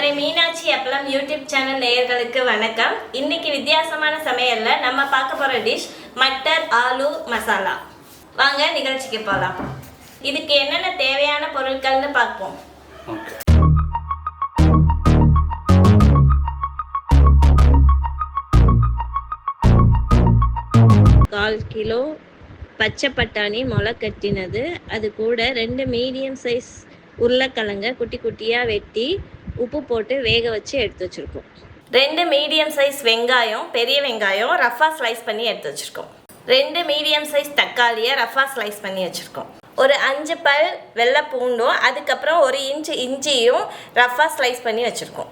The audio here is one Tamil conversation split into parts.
மதுரை மீனாட்சி அப்பளம் யூடியூப் சேனல் நேயர்களுக்கு வணக்கம். இன்னைக்கு வித்தியாசமான சமையல்ல நம்ம பார்க்க போற டிஷ் மட்டர் ஆலு மசாலா. வாங்க நிகழ்ச்சிக்கு போகலாம் இதுக்கு என்னென்ன தேவையான பொருட்கள்னு பார்ப்போம். கால் கிலோ பச்சை பட்டாணி முளை கட்டினது. அது கூட ரெண்டு மீடியம் சைஸ் உருளைக்கிழங்க குட்டி குட்டியாக வெட்டி உப்பு போட்டு வேக வச்சு எடுத்து வச்சுருக்கோம். ரெண்டு மீடியம் சைஸ் வெங்காயம் பெரிய வெங்காயம் ரஃபாக ஸ்லைஸ் பண்ணி எடுத்து வச்சுருக்கோம். ரெண்டு மீடியம் சைஸ் தக்காளியை ரஃபாக ஸ்லைஸ் பண்ணி வச்சுருக்கோம். ஒரு அஞ்சு பல் வெள்ளை பூண்டும் அதுக்கப்புறம் ஒரு இன்ச்சு இஞ்சியும் ரஃபாக ஸ்லைஸ் பண்ணி வச்சுருக்கோம்.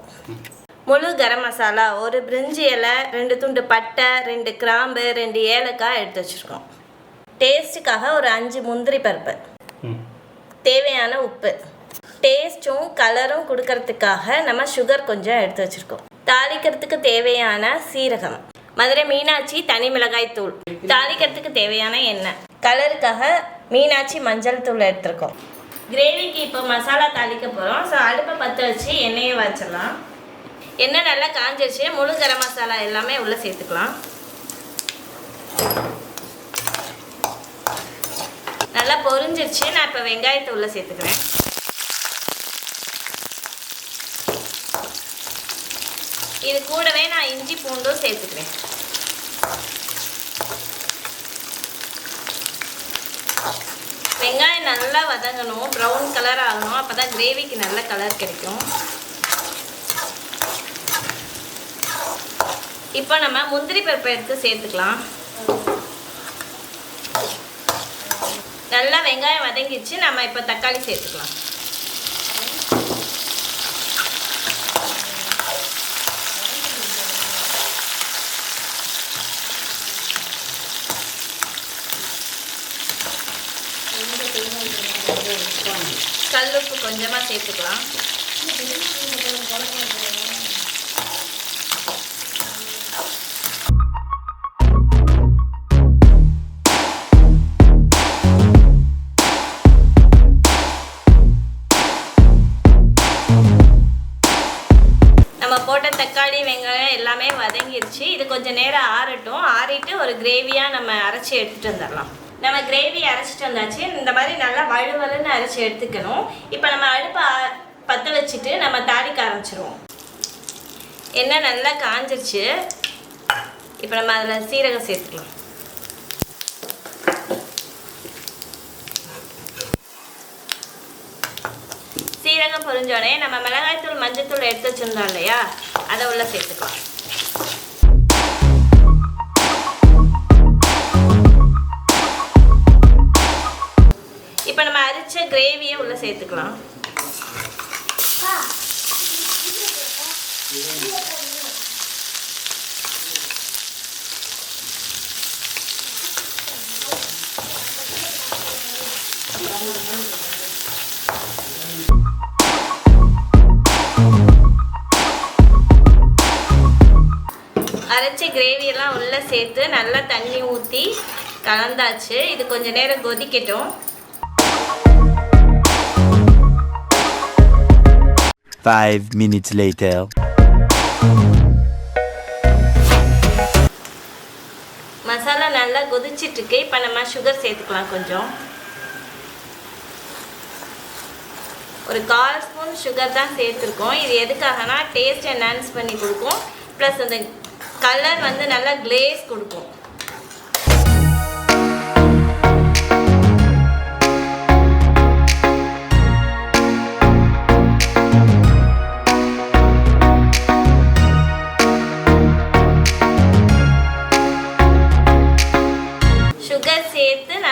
முழு கரம் மசாலா ஒரு பிரிஞ்சி இலை ரெண்டு துண்டு பட்டை ரெண்டு கிராம்பு ரெண்டு ஏலக்காய் எடுத்து வச்சுருக்கோம். டேஸ்ட்டுக்காக ஒரு அஞ்சு முந்திரி பருப்பு. தேவையான உப்பு. டேஸ்ட்டும் கலரும் கொடுக்கறதுக்காக நம்ம சுகர் கொஞ்சம் எடுத்து வச்சுருக்கோம். தாளிக்கிறதுக்கு தேவையான சீரகம் மதுரை மீனாட்சி தனி மிளகாய் தூள். தாளிக்கிறதுக்கு தேவையான எண்ணெய். கலருக்காக மீனாட்சி மஞ்சள் தூள் எடுத்திருக்கோம். கிரேவிக்கு இப்போ மசாலா தாளிக்க போகிறோம் ஸோ அடுப்பை பற்ற வச்சு எண்ணெயை வச்சிடலாம். எண்ணெய் நல்லா காஞ்சிருச்சு. முழு கரம் மசாலா எல்லாமே உள்ளே சேர்த்துக்கலாம். நல்லா பொரிஞ்சிருச்சு. நான் இப்போ வெங்காயத்தை உள்ளே சேர்த்துக்கிறேன். இது கூடவே நான் இஞ்சி பூண்டும் சேர்த்துக்கிறேன். வெங்காயம் நல்லா வதங்கணும் ப்ரௌன் கலர் ஆகணும் அப்போ தான் கிரேவிக்கு நல்ல கலர் கிடைக்கும். இப்போ நம்ம முந்திரி பருப்பை எடுத்து சேர்த்துக்கலாம். நல்லா வெங்காயம் வதங்கிச்சு நம்ம இப்போ தக்காளி சேர்த்துக்கலாம். கல்லுப்பு கொஞ்சமாக சேர்த்துக்கலாம். நம்ம போட்ட தக்காளி வெங்காயம் எல்லாமே வதங்கிருச்சு. இது கொஞ்சம் நேரம் ஆறட்டும். ஆறிட்டு ஒரு கிரேவியாக நம்ம அரைச்சி எடுத்துகிட்டு வந்துடலாம். நம்ம கிரேவி அரைச்சிட்டு வந்தாச்சு. இந்த மாதிரி நல்லா வழுவலுன்னு அரைச்சி எடுத்துக்கணும். இப்போ நம்ம அடுப்பை பற்ற வச்சுட்டு நம்ம தாளிக்க ஆரம்பிச்சிருவோம். எண்ணெய் நல்லா காஞ்சிருச்சு. இப்போ நம்ம அதில் சீரகம் சேர்த்துக்கலாம். சீரகம் பொரிஞ்சோடனே நம்ம மிளகாய்த்தூள் மஞ்சத்தூள் எடுத்து வச்சிருந்தோம் இல்லையா? அதை உள்ளே சேர்த்துக்கலாம். கிரேவியை உள்ளே சேர்த்துக்கலாம். அரைச்ச கிரேவியெல்லாம் உள்ளே சேர்த்து நல்லா தண்ணி ஊற்றி கலந்தாச்சு. இது கொஞ்ச நேரம் கொதிக்கட்டும். Five minutes later. மசாலா நல்லா கொதிச்சிட்டு இருக்கு. இப்போ நம்ம சுகர் சேர்த்துக்கலாம் கொஞ்சம். ஒரு கால் ஸ்பூன் சுகர் தான் சேர்த்துருக்கோம். இது எதுக்காகனா டேஸ்ட் என்ஹான்ஸ் பண்ணி கொடுக்கும். ப்ளஸ் அந்த கலர் வந்து நல்லா கிளேஸ் கொடுக்கும்.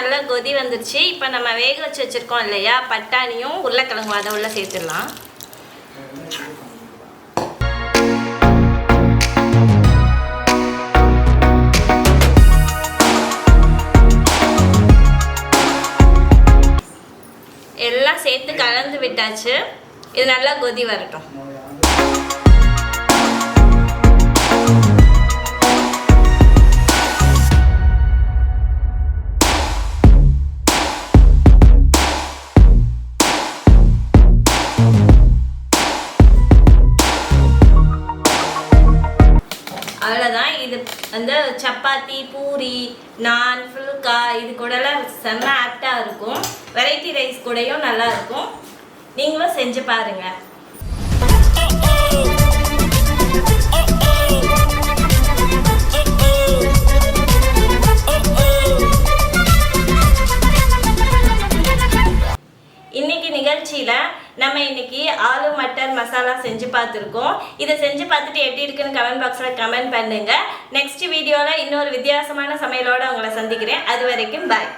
நல்லா கொதி வந்துருச்சு. இப்போ நம்ம வேக வச்சு வச்சுருக்கோம் இல்லையா? பட்டாணியும் உருளைக்கிழங்கும் அதை உள்ள சேர்த்துடலாம். எல்லாம் சேர்த்து கலந்து விட்டாச்சு. இது நல்லா கொதி வரட்டும். அந்த சப்பாத்தி பூரி நான் ஃபுல்கா இது கூடலாம் செம்ம ஆப்டாக இருக்கும். வெரைட்டி ரைஸ் கூடயும் நல்லா இருக்கும். நீங்களும் செஞ்சு பாருங்கள் மசாலா செஞ்சு பார்த்துருக்கோம். இதை செஞ்சு பார்த்துட்டு எப்படி இருக்குன்னு கமெண்ட் பாக்ஸில் கமெண்ட் பண்ணுங்கள் நெக்ஸ்ட் வீடியோவில் இன்னொரு வித்தியாசமான சமையலோடு உங்களை சந்திக்கிறேன். அது வரைக்கும் பாய்